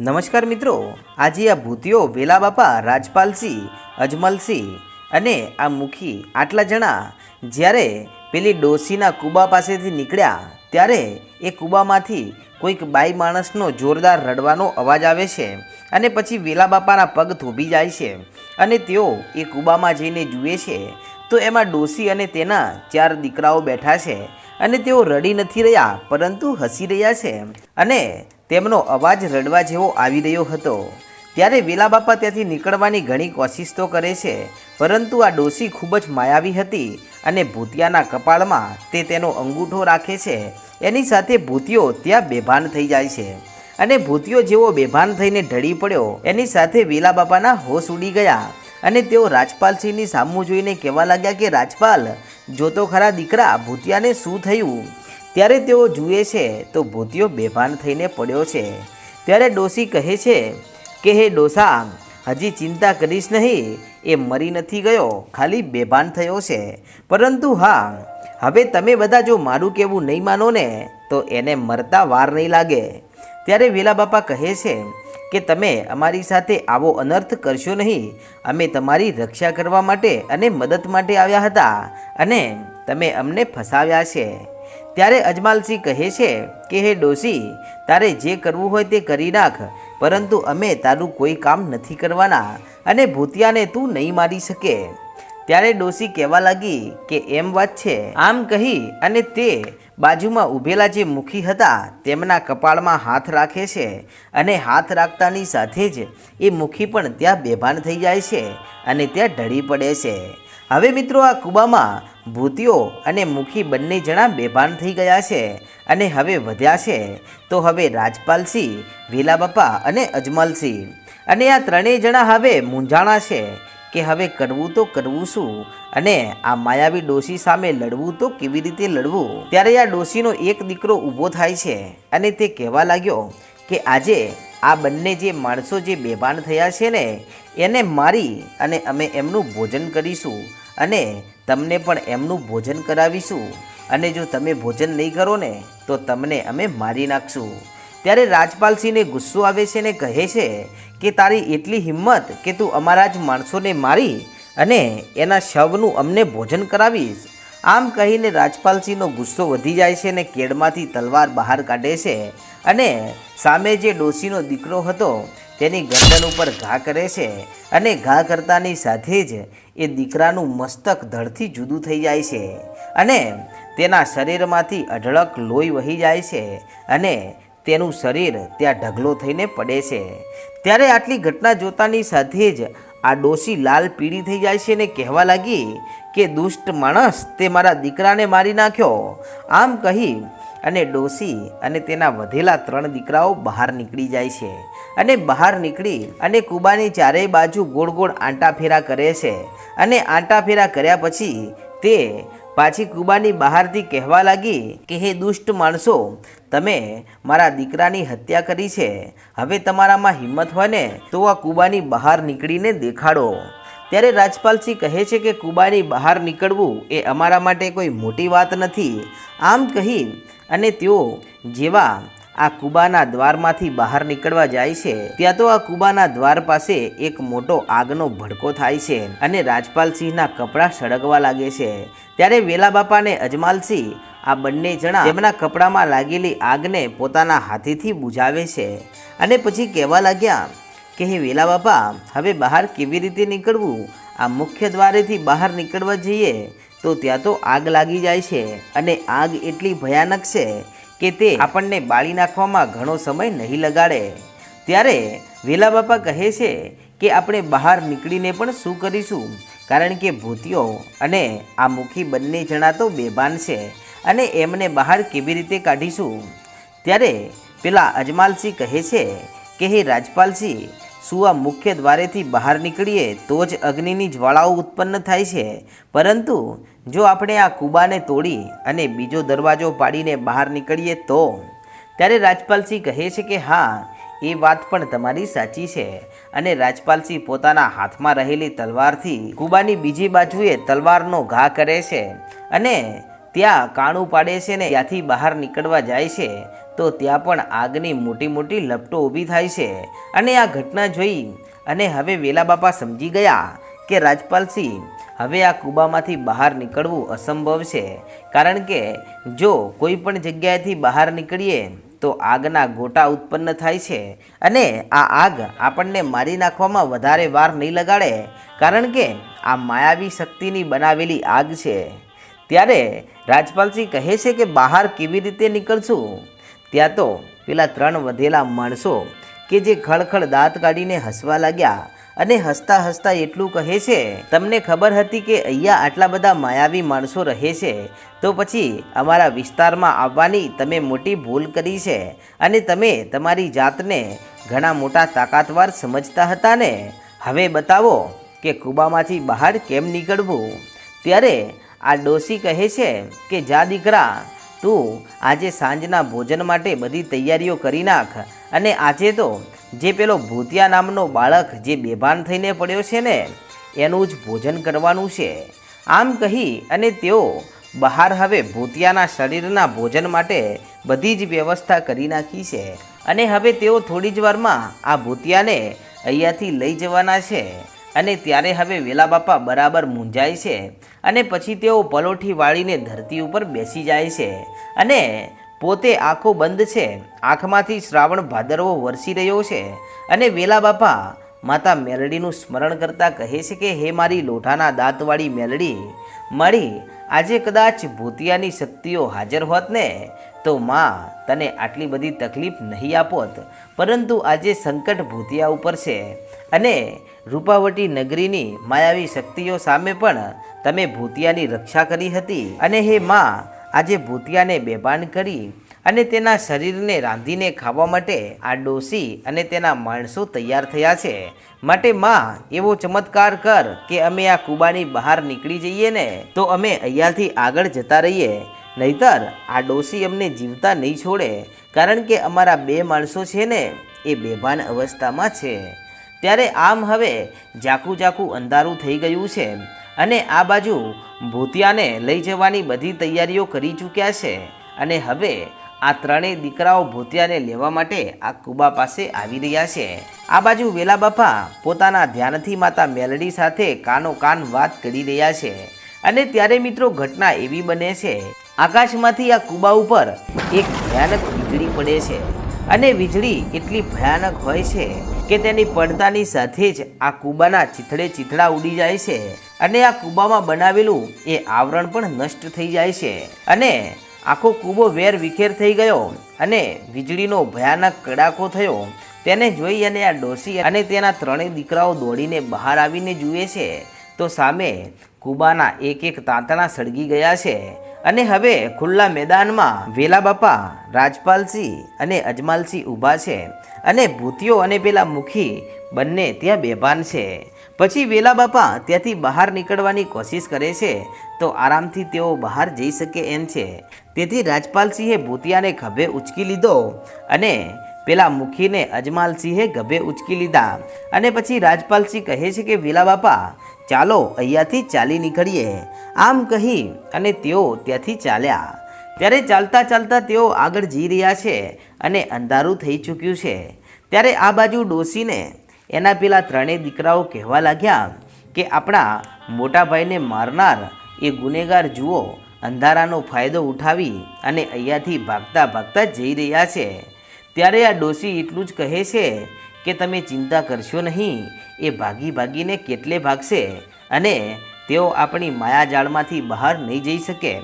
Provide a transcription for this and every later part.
નમસ્કાર મિત્રો. આજે આ ભૂતિયો વેલા બાપા રાજપાલસિંહ, અજમલસિંહ અને આ મુખી આટલા જણા જ્યારે પેલી ડોસીના કૂબા પાસેથી નીકળ્યા ત્યારે એ કૂબામાંથી કોઈક બાઈ માણસનો જોરદાર રડવાનો અવાજ આવે છે અને પછી વેલા બાપાના પગ થોભી જાય છે અને તેઓ એ કૂબામાં જઈને જુએ છે. તો એમાં ડોસી અને તેના ચાર દીકરાઓ બેઠા છે અને તેઓ રડી નથી રહ્યા, પરંતુ હસી રહ્યા છે અને તેમનો અવાજ રડવા જેવો આવી રહ્યો હતો. ત્યારે વેલા બાપા ત્યાંથી નીકળવાની ઘણી કોશિશ તો કરે છે, પરંતુ આ ડોસી ખૂબ જ માયાવી હતી અને ભૂતિયાના કપાળમાં તે તેનો અંગૂઠો રાખે છે. એની સાથે ભૂતિયો ત્યાં બેભાન થઈ જાય છે અને ભૂતિયો જેવો બેભાન થઈને ઢળી પડ્યો. એની સાથે વેલા બાપાના હોશ ઉડી ગયા અને તેઓ રાજપાલસિંહની સામું જોઈને કહેવા લાગ્યા કે, રાજપાલ જોતો ખરા દીકરા, ભૂતિયાને શું થયું? ત્યારે તેઓ જુએ છે તો ભૂતિયો બેભાન થઈને પડ્યો છે. ત્યારે ડોસી કહે છે કે, હે ડોસા હજી ચિંતા કરીશ નહીં. એ મરી નથી ગયો, ખાલી બેભાન થયો છે. પરંતુ હા, હવે તમે બધા જો મારું કહેવું નહીં માનો ને, તો એને મરતા વાર નહીં લાગે. ત્યારે વેલા બાપા કહે છે કે, તમે અમારી સાથે આવો અનર્થ કરશો નહીં. અમે તમારી રક્ષા કરવા માટે અને મદદ માટે આવ્યા હતા અને તમે અમને ફસાવ્યા છે. ત્યારે અજમાલસિંહ કહે છે કે, હે ડોશી, તારે જે કરવું હોય તે કરી નાખ, પરંતુ અમે તારું કોઈ કામ નથી કરવાના અને ભૂતિયાને તું નહીં મારી શકે. ત્યારે ડોશી કહેવા લાગી કે, એમ વાત છે. આમ કહી અને તે બાજુમાં ઊભેલા જે મુખી હતા, તેમના કપાળમાં હાથ રાખે છે અને હાથ રાખતાની સાથે જ એ મુખી પણ ત્યાં બેભાન થઈ જાય છે અને ત્યાં ઢળી પડે છે. હવે મિત્રો આ કૂબામાં ભૂતિઓ અને મુખી બંને જણા બેભાન થઈ ગયા છે અને હવે વધ્યા છે. તો હવે રાજપાલસિંહ, વેલાબાપા અને અજમલસિંહ. અને આ ત્રણેય જણા હવે મૂંઝાણા છે કે હવે કરવું તો કરવું શું? અને આ માયાવી ડોશી સામે લડવું તો કેવી રીતે લડવું? ત્યારે આ ડોશીનો એક દીકરો ઊભો થાય છે અને તે કહેવા લાગ્યો કે આજે આ બંને જે માણસો જે બેભાન થયા છે ને, એને મારી અને અમે એમનું ભોજન કરીશું. અને તમને પણ એમનું ભોજન કરાવીશું. અને જો તમે ભોજન નહીં કરો ને, તો તમને અમે મારી નાખશું. ત્યારે રાજપાલસિંહને ગુસ્સો આવે છે ને કહે છે કે, તારી એટલી હિંમત કે તું અમારા જ માણસોને મારી અને એના શવનું અમને ભોજન કરાવીશ. આમ કહીને રાજપાલસિંહનો ગુસ્સો વધી જાય છે ને કેડમાંથી તલવાર બહાર કાઢે છે. અને સામે જે ડોશીનો દીકરો હતો તેની ગરદન ઉપર ઘા કરે છે અને ઘા કરતાની સાથે જ એ દીકરાનું મસ્તક ધડથી જુદું થઈ જાય છે અને તેના શરીરમાંથી અઢળક લોહી વહી જાય છે અને તેનું શરીર ત્યાં ઢગલો થઈને પડે છે. ત્યારે આટલી ઘટના જોતાની સાથે જ આ ડોશી લાલ પીળી થઈ જાય છે ને કહેવા લાગી કે, દુષ્ટ માણસ, તે મારા દીકરાને મારી નાખ્યો. આમ કહી અને ડોશી અને તેના વધેલા ત્રણ દીકરાઓ બહાર નીકળી જાય છે. અને બહાર નીકળી અને કૂબાની ચારેય બાજુ ગોળ ગોળ આંટાફેરા કરે છે. અને આંટાફેરા કર્યા પછી તે પાછી કૂબાની બહારથી કહેવા લાગી કે, હે દુષ્ટ માણસો, તમે મારા દીકરાની હત્યા કરી છે. હવે તમારામાં હિંમત હોય ને તો આ કૂબાની બહાર નીકળીને દેખાડો. ત્યારે રાજપાલસિંહ કહે છે કે, કૂબાની બહાર નીકળવું એ અમારા માટે કોઈ મોટી વાત નથી. આમ કહી અને તેઓ જેવા આ કુબાના દ્વારમાંથી બહાર નીકળવા જાય છે. ત્યાં તો આ કુબાના દ્વાર પાસે એક મોટો આગનો ભડકો થાય છે અને રાજપાલસિંહના કપડાં સળગવા લાગે છે. ત્યારે વેલા બાપાને અજમાલસિંહ આ બંને જણા તેમના કપડામાં લાગેલી આગને પોતાના હાથેથી બુઝાવે છે અને પછી કહેવા લાગ્યા કે, હે વેલા બાપા, હવે બહાર કેવી રીતે નીકળવું? આ મુખ્ય દ્વારેથી બહાર નીકળવા જઈએ તો ત્યાં તો આગ લાગી જાય છે અને આગ એટલી ભયાનક છે કે તે આપણને બાળી નાખવામાં ઘણો સમય નહીં લગાડે. ત્યારે વેલા બાપા કહે છે કે આપણે બહાર નીકળીને પણ શું કરીશું? કારણ કે ભૂતિયો અને આ મુખી બંને જણા તો બેભાન છે અને એમને બહાર કેવી રીતે કાઢીશું? ત્યારે પેલા અજમાલસિંહ કહે છે કે, હે રાજપાલસિંહ શું આ મુખ્ય દ્વારેથી બહાર નીકળીએ તો જ અગ્નિની જ્વાળાઓ ઉત્પન્ન થાય છે. પરંતુ જો આપણે આ કૂબાને તોડી અને બીજો દરવાજો પાડીને બહાર નીકળીએ તો? ત્યારે રાજપાલસિંહ કહે છે કે હા, એ વાત પણ તમારી સાચી છે. અને રાજપાલસિંહ પોતાના હાથમાં રહેલી તલવારથી કુબાની બીજી બાજુએ તલવારનો ઘા કરે છે અને ત્યાં કાણું પાડે છે ને ત્યાંથી બહાર નીકળવા જાય છે, તો ત્યાં પણ આગની મોટી મોટી લપટો ઊભી થાય છે. અને આ ઘટના જોઈ અને હવે વેલા બાપા સમજી ગયા કે રાજપાલસિંહ હવે આ કૂબામાંથી બહાર નીકળવું અસંભવ છે. કારણ કે જો કોઈ પણ જગ્યાએથી બહાર નીકળીએ, તો આગના ગોટા ઉત્પન્ન થાય છે અને આ આગ આપણને મારી નાખવામાં વધારે વાર નહીં લગાડે, કારણ કે આ માયાવી શક્તિની બનાવેલી આગ છે. ત્યારે રાજપાલસિંહ કહે છે કે બહાર કેવી રીતે નીકળશું? ત્યાં તો પેલા ત્રણ વધેલા માણસો કે જે ખળખળ દાંત કાઢીને હસવા લાગ્યા અને હસતા હસતા એટલું કહે છે, તમને ખબર હતી કે અહીંયા આટલા બધા માયાવી માણસો રહે છે? તો પછી અમારા વિસ્તારમાં આવવાની તમે મોટી ભૂલ કરી છે અને તમે તમારી જાતને ઘણા મોટા તાકાતવાર સમજતા હતા ને? હવે બતાવો કે કૂબામાંથી બહાર કેમ નીકળવું? ત્યારે આ ડોસી કહે છે કે, જા દીકરા, તું આજે સાંજના ભોજન માટે બધી તૈયારીઓ કરી નાખ અને આજે તો જે પેલો ભૂતિયા નામનો બાળક જે બેભાન થઈને પડ્યો છે ને, એનું જ ભોજન કરવાનું છે. આમ કહી અને તેઓ બહાર હવે ભૂતિયાના શરીરના ભોજન માટે બધી જ વ્યવસ્થા કરી નાખી છે અને હવે તેઓ થોડી જ વારમાં આ ભૂતિયાને અહીંયાથી લઈ જવાના છે અને ત્યારે હવે વેલા બાપા બરાબર મૂંઝાય છે અને પછી તેઓ પલોઠી વાળીને ધરતી ઉપર બેસી જાય છે અને પોતે આંખો બંધ છે. આંખમાંથી શ્રાવણ ભાદરવો વરસી રહ્યો છે અને વેલા બાપા માતા મેલડીનું સ્મરણ કરતા કહે છે કે, હે મારી લોઢાના દાંતવાળી મેલડી, મારી આજે કદાચ ભૂતિયાની શક્તિઓ હાજર હોત ને, તો માં તને આટલી બધી તકલીફ નહીં આપોત, પરંતુ આજે સંકટ ભૂતિયા ઉપર છે અને રૂપાવટી નગરીની માયાવી શક્તિઓ સામે પણ તમે ભૂતિયાની રક્ષા કરી હતી. અને હે માં આજે ભૂતિયાને બેભાન કરી અને તેના શરીરને રાંધીને ખાવા માટે આ ડોસી અને તેના માણસો તૈયાર થયા છે. માટે માં, એવો ચમત્કાર કર કે અમે આ કૂબાની બહાર નીકળી જઈએ ને, તો અમે અહીંયાથી આગળ જતા રહીએ. નહીતર, આ ડોસી અમને જીવતા નહીં છોડે, કારણ કે અમારા બે માણસો છે ને, એ બેભાન અવસ્થામાં છે. ત્યારે આમ હવે જાકું જાકું અંધારું થઈ ગયું છે. અને આ બાજુ ભૂતિયાને લઈ જવાની બધી તૈયારીઓ કરી ચૂક્યા છે અને હવે આ ત્રણેય દીકરાઓ ભૂતિયાને લેવા માટે આ કુબા પાસે આવી રહ્યા છે. આ બાજુ વેલા બાપા પોતાના ધ્યાનથી માતા મેલડી સાથે કાનો કાન વાત કરી રહ્યા છે અને ત્યારે મિત્રો ઘટના એવી બને છે, આકાશમાંથી આ કુબા ઉપર એક ભયાનક વીજળી પડે છે અને વીજળી એટલી ભયાનક હોય છે કે તેની પડતાની સાથે જ આ કૂબાના ચીથડે ચીથડા ઉડી જાય છે. અને આ કૂબામાં બનાવેલું એ આવરણ પણ નષ્ટ થઈ જાય છે. અને આખો કૂબો વેર વિખેર થઈ ગયો અને વીજળીનો ભયાનક કડાકો થયો. તેને જોઈ અને આ ડોસી અને તેના ત્રણેય દીકરાઓ દોડીને બહાર આવીને જુએ છે. તો સામે કૂબાના એક એક તાંતણા સળગી ગયા છે. અને હવે ખુલ્લા મેદાનમાં વેલા બાપા, રાજપાલસિંહ અને અજમાલસિંહ ઊભા છે. અને ભૂતિયો અને પેલા મુખી બંને ત્યાં બેભાન છે. પછી વેલા બાપા ત્યાંથી બહાર નીકળવાની કોશિશ કરે છે, તો આરામથી તેઓ બહાર જઈ શકે એમ છે. તેથી રાજપાલસિંહે ભૂતિયાને ખભે ઉચકી લીધો અને પેલા મુખીને અજમાલસિંહે ગભે ઉચકી લીધા. અને પછી રાજપાલસિંહ કહે છે કે, વેલા બાપા, ચાલો અહીંયાથી ચાલી નીકળીએ. આમ કહી અને તેઓ ત્યાંથી ચાલ્યા. ત્યારે ચાલતા ચાલતા તેઓ આગળ જઈ રહ્યા છે અને અંધારું થઈ ચૂક્યું છે. ત્યારે આ બાજુ ડોસીને એના પેલા ત્રણેય દીકરાઓ કહેવા લાગ્યા કે આપણા મોટા ભાઈને મારનાર એ ગુનેગાર જુઓ, અંધારાનો ફાયદો ઉઠાવી અને અહીંયાથી ભાગતા ભાગતા જઈ રહ્યા છે. ત્યારે આ ડોશી એટલું જ કહે છે કે તમે ચિંતા કરશો નહીં, એ ભાગી ભાગીને કેટલે ભાગશે અને તેઓ આપણી માયાજાળમાંથી બહાર નહીં જઈ શકે.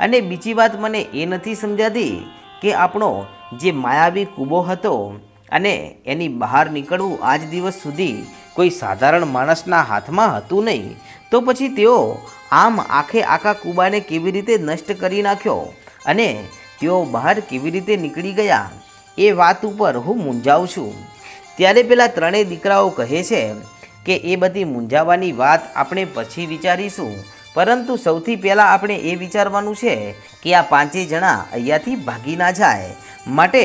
અને બીજી વાત મને એ નથી સમજાતી કે આપણો જે માયાવી કૂબો હતો અને એની બહાર નીકળવું આજ દિવસ સુધી કોઈ સાધારણ માણસના હાથમાં હતું નહીં. તો પછી તેઓ આમ આખે આખા કૂબાને કેવી રીતે નષ્ટ કરી નાખ્યો અને તેઓ બહાર કેવી રીતે નીકળી ગયા એ વાત ઉપર હું મૂંઝાઉં છું. ત્યારે પેલા ત્રણેય દીકરાઓ કહે છે કે એ બધી મૂંઝાવાની વાત આપણે પછી વિચારીશું. પરંતુ સૌથી પહેલાં આપણે એ વિચારવાનું છે કે આ પાંચેય જણા અહીંયાથી ભાગી ના જાય. માટે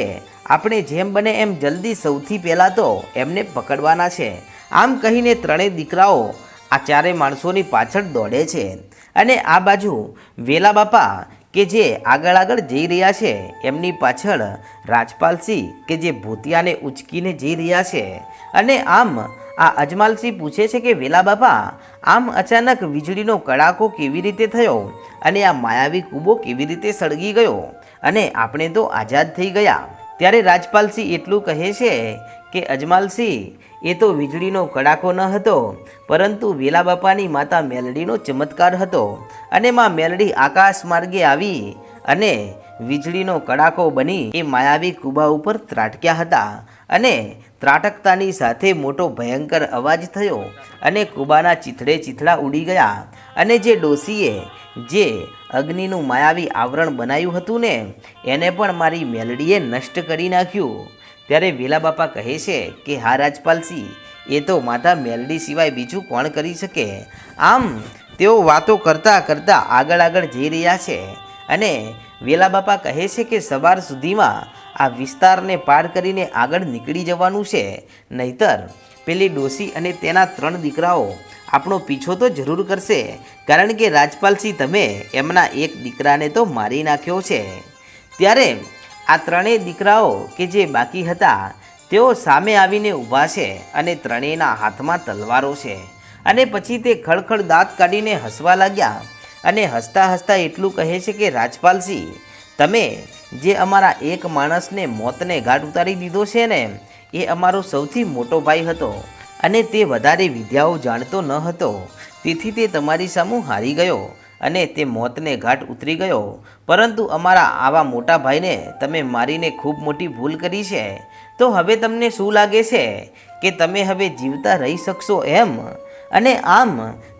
આપણે જેમ બને એમ જલ્દી સૌથી પહેલાં તો એમને પકડવાના છે. આમ કહીને ત્રણેય દીકરાઓ આ ચારે માણસોની પાછળ દોડે છે. અને આ બાજુ વેલા બાપા કે જે આગળ આગળ જઈ રહ્યા છે, એમની પાછળ રાજપાલસિંહ કે જે ભૂતિયાને ઉચકીને જઈ રહ્યા છે. અને આમ આ અજમાલસિંહ પૂછે છે કે, વેલા બાપા, આમ અચાનક વીજળીનો કડાકો કેવી રીતે થયો? અને આ માયાવી કૂબો કેવી રીતે સળગી ગયો? અને આપણે તો આઝાદ થઈ ગયા. ત્યારે રાજપાલસિંહ એટલું કહે છે કે, અજમાલસિંહ, એ તો વીજળીનો કડાકો ન હતો, પરંતુ વેલા બાપાની માતા મેલડીનો ચમત્કાર હતો. અને માં મેલડી આકાશ માર્ગે આવી અને વીજળીનો કડાકો બની એ માયાવી કુબા ઉપર ત્રાટક્યા હતા. અને ત્રાટકતાની સાથે મોટો ભયંકર અવાજ થયો અને કુબાના ચીથડે ચીથડા ઉડી ગયા. અને જે ડોસીએ જે અગ્નિનું માયાવી આવરણ બનાવ્યું હતું ને, એને પણ મારી મેલડીએ નષ્ટ કરી નાખ્યું. ત્યારે વેલા બાપા કહે છે કે, હા રાજપાલસિંહ એ તો માતા મેલડી સિવાય બીજું કોણ કરી શકે? આમ, તેઓ વાતો કરતાં કરતાં આગળ આગળ જઈ રહ્યા છે અને વેલા બાપા કહે છે કે સવાર સુધીમાં આ વિસ્તારને પાર કરીને આગળ નીકળી જવાનું છે. નહીતર પેલી ડોસી અને તેના ત્રણ દીકરાઓ આપણો પીછો તો જરૂર કરશે, કારણ કે રાજપાલસિંહ તમે એમના એક દીકરાને તો મારી નાખ્યો છે. ત્યારે આ ત્રણેય દીકરાઓ કે જે બાકી હતા, તેઓ સામે આવીને ઊભા છે અને ત્રણેયના હાથમાં તલવારો છે. અને પછી તે ખડખડ દાંત કાઢીને હસવા લાગ્યા. અને હસતા હસતા એટલું કહે છે કે રાજપાલસિંહ તમે જે અમારા એક માણસને મોતને ઘાટ ઉતારી દીધો છે ને, એ અમારો સૌથી મોટો ભાઈ હતો અને તે વધારે વિદ્યાઓ જાણતો ન હતો. તેથી તે તમારી સામું હારી ગયો અને તે મોતને ઘાટ ઉતરી ગયો. પરંતુ અમારા આવા મોટા ભાઈને તમે મારીને ખૂબ મોટી ભૂલ કરી છે. તો હવે તમને શું લાગે છે કે તમે હવે જીવતા રહી શકશો એમ? અને આમ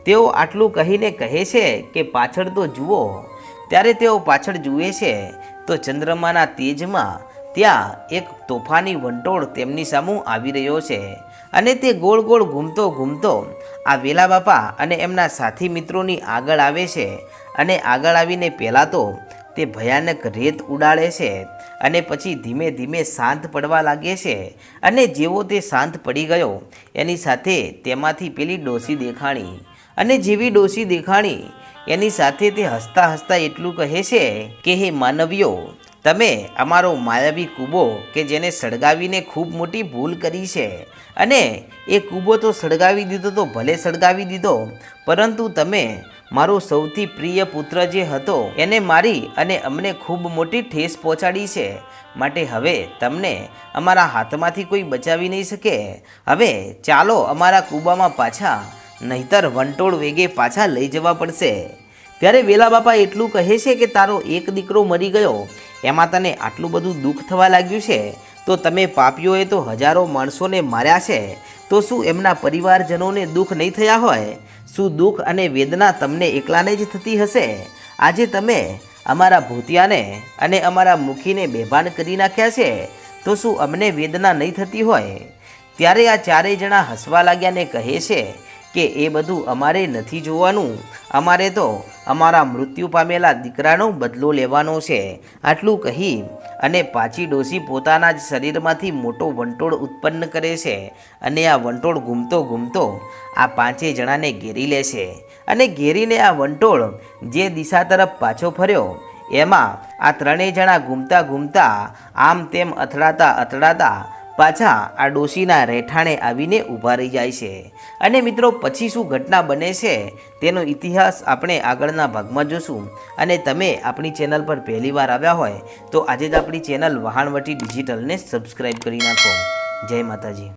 તેઓ આટલું કહીને કહે છે કે પાછળ તો જુઓ, ત્યારે તેઓ પાછળ જુએ છે તો ચંદ્રમાના તેજમાં ત્યાં એક તોફાની વંટોળ તેમની સામું આવી રહ્યો છે અને તે ગોળ ગોળ ઘૂમતો ઘૂમતો આ વેલા બાપા અને એમના સાથી મિત્રોની આગળ આવે છે અને આગળ આવીને પહેલાં તો તે ભયાનક રેત ઉડાડે છે. અને પછી ધીમે ધીમે શાંત પડવા લાગે છે. અને જેવો તે શાંત પડી ગયો, એની સાથે તેમાંથી પેલી ડોસી દેખાણી. અને જેવી ડોસી દેખાણી, એની સાથે તે હસતા હસતા એટલું કહે છે કે, હે માનવીઓ, તમે અમારો માયાવી કૂબો કે જેને સળગાવીને ખૂબ મોટી ભૂલ કરી છે, અને એ કૂબો તો સળગાવી દીધો તો ભલે સળગાવી દીધો, પરંતુ તમે મારો સૌથી પ્રિય પુત્ર જે હતો, એને મારી અને અમને ખૂબ મોટી ઠેસ પહોંચાડી છે. માટે હવે તમને અમારા હાથમાંથી કોઈ બચાવી નહીં શકે. હવે ચાલો અમારા કૂબામાં પાછા, નહીતર વંટોળ વેગે પાછા લઈ જવા પડશે. ત્યારે વેલા બાપા એટલું કહે છે કે તારો એક દીકરો મરી ગયો. એમાં તને આટલું બધું દુઃખ થવા લાગ્યું છે? તો તમે પાપીઓએ તો હજારો માણસોને માર્યા છે. તો શું એમના પરિવારજનોને દુઃખ નહીં થયા હોય? શું દુઃખ અને વેદના તમને એકલાને જ થતી હશે? આજે તમે અમારા ભૂતિયાને અને અમારા મુખીને બેભાન કરી નાખ્યા છે, તો શું અમને વેદના નહીં થતી હોય? ત્યારે આ ચારેય જણા હસવા લાગ્યાને કહે છે કે એ બધું અમારે નથી જોવાનું. અમારે તો અમારા મૃત્યુ પામેલા દીકરાનો બદલો લેવાનો છે. આટલું કહી અને પાછી ડોસી પોતાના જ શરીરમાંથી મોટો વંટોળ ઉત્પન્ન કરે છે અને આ વંટોળ ઘૂમતો ઘૂમતો આ પાંચેય જણાને ઘેરી લે છે. અને ઘેરીને આ વંટોળ જે દિશા તરફ પાછો ફર્યો, એમાં આ ત્રણેય જણા ઘૂમતા ઘૂમતા આમ તેમ અથડાતા અથડાતા પાછા આ ડોશીના રહેઠાણે આવીને ઊભા રહી જાય છે. અને મિત્રો, પછી શું ઘટના બને છે, તેનો ઇતિહાસ આપણે આગળના ભાગમાં જોશું. અને તમે આપણી ચેનલ પર પહેલીવાર આવ્યા હોય, તો આજે જ આપણી ચેનલ વહાણવટી ડિજિટલને સબસ્ક્રાઈબ કરી નાખો. જય માતાજી.